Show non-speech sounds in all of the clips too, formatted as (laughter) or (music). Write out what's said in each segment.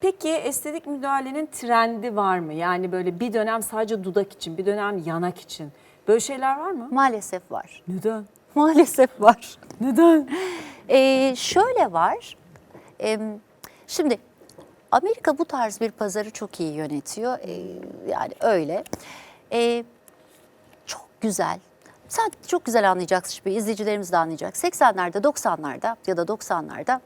Peki estetik müdahalenin trendi var mı? Yani böyle bir dönem sadece dudak için, bir dönem yanak için. Böyle şeyler var mı? Maalesef var. Neden? (laughs) Maalesef var. Neden? (laughs) Ee, şöyle var. Ee, şimdi Amerika bu tarz bir pazarı çok iyi yönetiyor. Ee, yani öyle. Ee, çok güzel. Sen çok güzel anlayacaksın şimdi izleyicilerimiz de anlayacak. 80'lerde 90'larda ya da 90'larda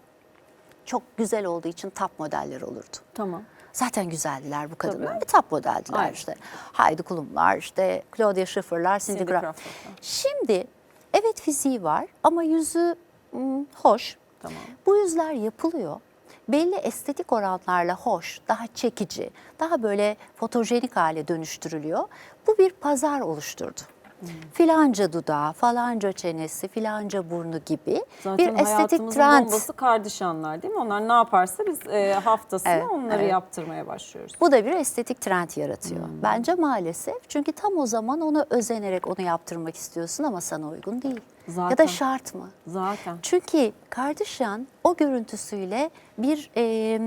çok güzel olduğu için top modeller olurdu. Tamam. Zaten güzeldiler bu kadınlar. Tabii. ve Top modeldiler Aynen. işte. Heidi Klum'lar, işte Claudia Schiffer'lar, Cindy, Cindy. Crawford'lar. Şimdi evet fiziği var ama yüzü hmm, hoş. Tamam. Bu yüzler yapılıyor. Belli estetik oranlarla hoş, daha çekici, daha böyle fotojenik hale dönüştürülüyor. Bu bir pazar oluşturdu. Hmm. Filanca dudağı, falanca çenesi, filanca burnu gibi Zaten bir estetik trend. bombası kardişanlar değil mi? Onlar ne yaparsa biz e, haftasına Evet, onları evet. yaptırmaya başlıyoruz. Bu da bir estetik trend yaratıyor. Hmm. Bence maalesef. Çünkü tam o zaman onu özenerek onu yaptırmak istiyorsun ama sana uygun değil. Ya Zaten. da şart mı? Zaten. Çünkü Kardashian o görüntüsüyle bir e,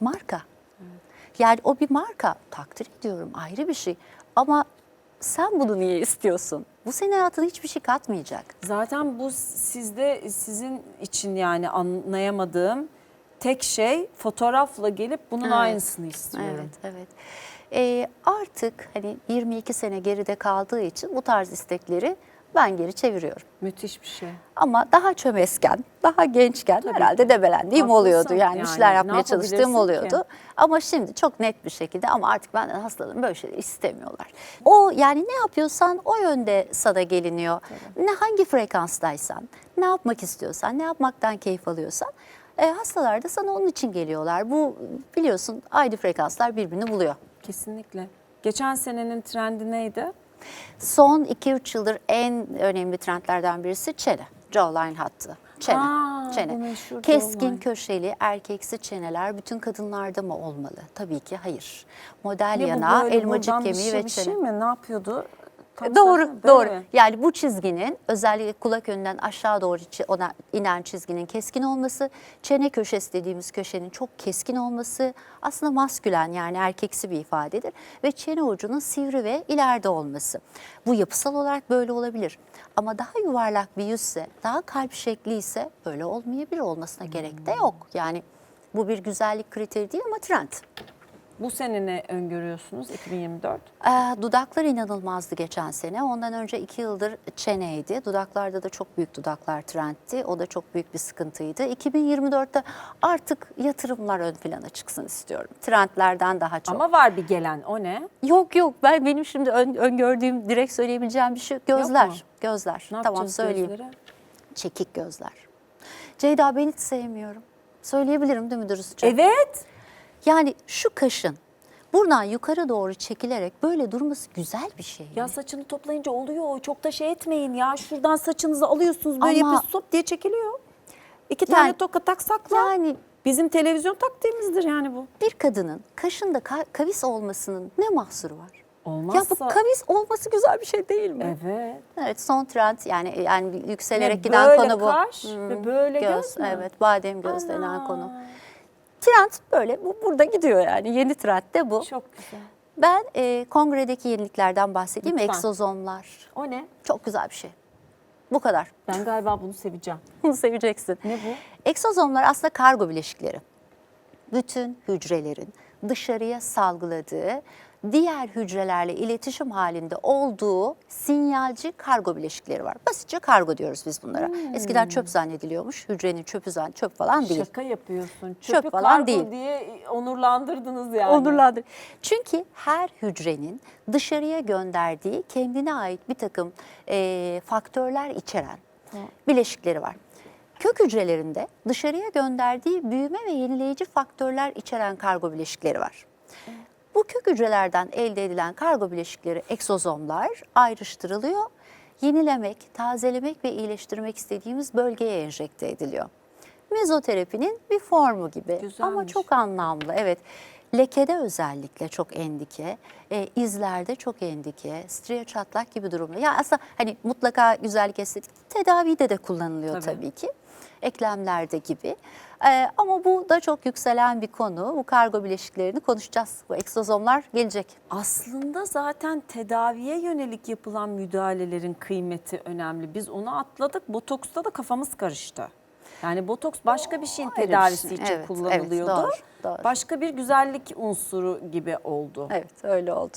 marka. Yani o bir marka. Takdir ediyorum ayrı bir şey. Ama sen bunu niye istiyorsun? Bu senin hayatına hiçbir şey katmayacak. Zaten bu sizde sizin için yani anlayamadığım tek şey fotoğrafla gelip bunun Evet. aynısını istiyorum. Evet, evet. Ee, artık hani 22 sene geride kaldığı için bu tarz istekleri ben geri çeviriyorum. Müthiş bir şey. Ama daha çömezken, daha gençken herhalde debelendiğim Haklısın. oluyordu. Yani, Yani ne yapmaya çalıştığım oluyordu. ki? Ama şimdi çok net bir şekilde ama artık benden hastalarım böyle şeyler istemiyorlar. O yani ne yapıyorsan o yönde sana geliniyor. Ne hangi frekanstaysan, ne yapmak istiyorsan, ne yapmaktan keyif alıyorsan e, hastalar da sana onun için geliyorlar. Bu biliyorsun aynı frekanslar birbirini buluyor. Kesinlikle. Geçen senenin trendi neydi? Son 2-3 yıldır en önemli trendlerden birisi çene. Jawline hattı. Çene. Aa, çene. Keskin jawline. köşeli erkeksi çeneler bütün kadınlarda mı olmalı? Tabii ki hayır. Model Ne bu yana, böyle elmacık bir kemiği şey, ve bir çene. şey mi? Ne yapıyordu? Tam Doğru, böyle doğru. mi? Yani bu çizginin özellikle kulak önünden aşağı doğru ona inen çizginin keskin olması, çene köşesi dediğimiz köşenin çok keskin olması aslında maskülen yani erkeksi bir ifadedir ve çene ucunun sivri ve ileride olması. Bu yapısal olarak böyle olabilir. Ama daha yuvarlak bir yüzse, daha kalp şekli ise böyle olmayabilir olmasına gerek de yok. Yani bu bir güzellik kriteri değil ama trend. Bu sene ne öngörüyorsunuz 2024? Ee, dudaklar inanılmazdı geçen sene. Ondan önce iki yıldır çeneydi. Dudaklarda da çok büyük dudaklar trendti. O da çok büyük bir sıkıntıydı. 2024'te artık yatırımlar ön plana çıksın istiyorum. Trendlerden daha çok. Ama var bir gelen o ne? yok yok ben benim şimdi ön, öngördüğüm direkt söyleyebileceğim bir şey gözler. Gözler. Ne tamam söyleyeyim. gözlere? Çekik gözler. Ceyda ben hiç sevmiyorum. Söyleyebilirim değil mi dürüstçe? Evet. Yani şu kaşın buradan yukarı doğru çekilerek böyle durması güzel bir şey. Ya saçını toplayınca oluyor. Çok da şey etmeyin ya. Şuradan saçınızı alıyorsunuz böyle Ama- yapıyorsunuz hop diye çekiliyor. İki Yani- tane toka tak sakla. Yani Bizim televizyon taktiğimizdir yani bu. bir kadının kaşında ka- kavis olmasının ne mahsuru var? Olmazsa. Ya bu kavis olması güzel bir şey değil mi? Evet. Evet son trend yani yani yükselerek Ne, giden böyle konu bu. kaş ve böyle göz mü? Evet badem göz denen Ana. konu. Trend böyle bu burada gidiyor yani yeni trend de bu. Çok güzel. Ben e, kongredeki yeniliklerden bahsedeyim. Lütfen. Egzozomlar. O ne? Çok güzel bir şey. Bu kadar. Ben galiba bunu seveceğim. (laughs) Bunu seveceksin. Ne bu? Eksozomlar aslında kargo bileşikleri. Bütün hücrelerin dışarıya salgıladığı, diğer hücrelerle iletişim halinde olduğu sinyalci kargo bileşikleri var. Basitçe kargo diyoruz biz bunlara. Eskiden çöp zannediliyormuş. Hücrenin çöpü zan çöp falan değil. Şaka yapıyorsun. Çöp Çöpü falan kargo değil. diye onurlandırdınız yani. Onurlandır. Çünkü her hücrenin dışarıya gönderdiği kendine ait bir takım eee, faktörler içeren bileşikleri var. Kök hücrelerinde dışarıya gönderdiği büyüme ve yenileyici faktörler içeren kargo bileşikleri var. Bu kök hücrelerden elde edilen kargo bileşikleri eksozomlar ayrıştırılıyor. Yenilemek, tazelemek ve iyileştirmek istediğimiz bölgeye enjekte ediliyor. Mezoterapinin bir formu gibi ama Güzelmiş. çok anlamlı. Evet. Lekede özellikle çok endike, e, izlerde çok endike, striye çatlak gibi durumlar. Ya aslında hani mutlaka güzellik estetik tedavide de kullanılıyor Tabii. tabii, ki. Eklemlerde gibi. Ee, ama bu da çok yükselen bir konu. Bu kargo bileşiklerini konuşacağız. Bu egzozomlar gelecek. Aslında zaten tedaviye yönelik yapılan müdahalelerin kıymeti önemli. Biz onu atladık. Botoksta da kafamız karıştı. Yani botoks başka bir şeyin ayrı tedavisi şey. için Evet, kullanılıyordu. evet, doğru, doğru. Başka bir güzellik unsuru gibi oldu. Evet öyle oldu.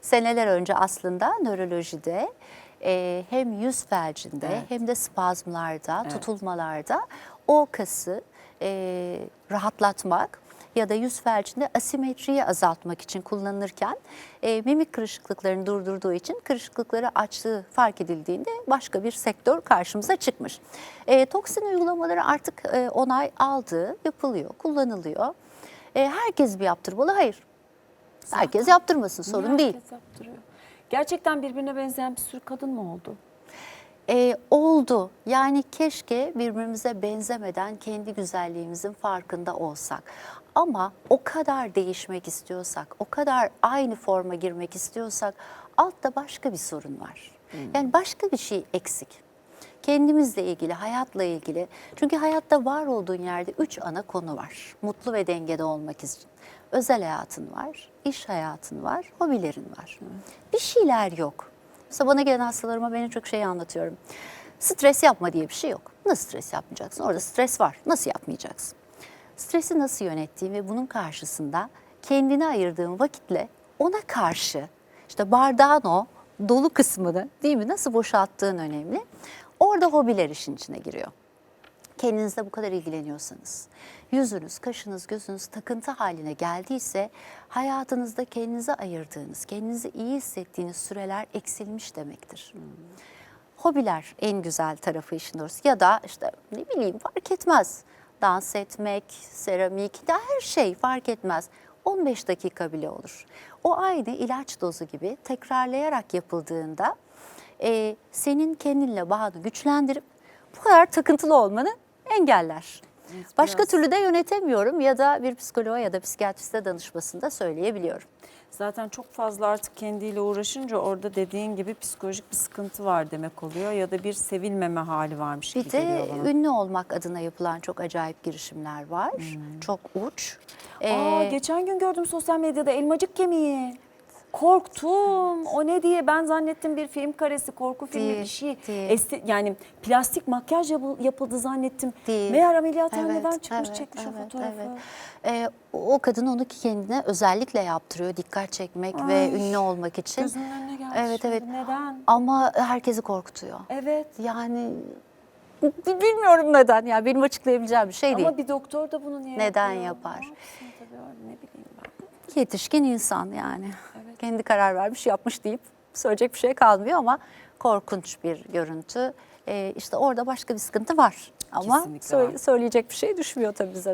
Seneler önce aslında nörolojide e, hem yüz felcinde Evet. hem de spazmlarda, tutulmalarda o kası e, rahatlatmak ya da yüz felcinde asimetriyi azaltmak için kullanılırken e, mimik kırışıklıklarını durdurduğu için kırışıklıkları açtığı fark edildiğinde başka bir sektör karşımıza çıkmış. E, toksin uygulamaları artık e, onay aldı, yapılıyor, kullanılıyor. E, herkes bir yaptırmalı? Hayır. Herkes yaptırmasın sorun Niye değil. herkes yaptırıyor? Gerçekten birbirine benzeyen bir sürü kadın mı oldu? Ee, oldu. Yani keşke birbirimize benzemeden kendi güzelliğimizin farkında olsak. Ama o kadar değişmek istiyorsak, o kadar aynı forma girmek istiyorsak altta başka bir sorun var. Yani başka bir şey eksik. Kendimizle ilgili, hayatla ilgili. Çünkü hayatta var olduğun yerde üç ana konu var. Mutlu ve dengede olmak için. Özel hayatın var, iş hayatın var, hobilerin var. Bir şeyler yok. Mesela bana gelen hastalarıma ben en çok şeyi anlatıyorum. Stres yapma diye bir şey yok. Nasıl stres yapmayacaksın? Orada stres var. Nasıl yapmayacaksın? Stresi nasıl yönettiğin ve bunun karşısında kendine ayırdığın vakitle ona karşı işte bardağın o dolu kısmını değil mi nasıl boşalttığın önemli. Orada hobiler işin içine giriyor kendinizle bu kadar ilgileniyorsanız, yüzünüz, kaşınız, gözünüz takıntı haline geldiyse hayatınızda kendinize ayırdığınız, kendinizi iyi hissettiğiniz süreler eksilmiş demektir. Hobiler en güzel tarafı işin doğrusu ya da işte ne bileyim fark etmez. Dans etmek, seramik, her şey fark etmez. 15 dakika bile olur. O aynı ilaç dozu gibi tekrarlayarak yapıldığında e, senin kendinle bağını güçlendirip bu kadar takıntılı olmanı engeller. Başka biraz- türlü de yönetemiyorum ya da bir psikoloğa ya da psikiyatriste danışmasında söyleyebiliyorum. Zaten çok fazla artık kendiyle uğraşınca orada dediğin gibi psikolojik bir sıkıntı var demek oluyor ya da bir sevilmeme hali varmış Bir gibi geliyor de bana. ünlü olmak adına yapılan çok acayip girişimler var. Çok uç. Hmm. Aa, Ee, geçen gün gördüm sosyal medyada elmacık kemiği. Korktum. O ne diye ben zannettim bir film karesi, korku filmi Değil, bir şey. değil. Esti- yani plastik makyaj yapı- yapıldı zannettim. Değil. Meğer ameliyathaneden Evet, çıkmış evet, çekmiş o evet, fotoğrafı. evet. Ee, o kadın onu kendine özellikle yaptırıyor. Dikkat çekmek ve Ay, ünlü olmak için. Gözümün önüne geldi Evet şimdi. evet. Neden? Ama herkesi korkutuyor. Evet. Yani bi- bilmiyorum neden. Yani benim açıklayabileceğim bir şey değil. Ama bir doktor da bunu niye Neden yapıyor? yapar? Ne yapsın tabii ne bileyim ben. Yetişkin insan yani. Kendi karar vermiş, yapmış deyip söyleyecek bir şey kalmıyor ama korkunç bir görüntü. Ee, işte orada başka bir sıkıntı var. Ama Kesinlikle söyle- söyleyecek bir şey düşmüyor tabii bize.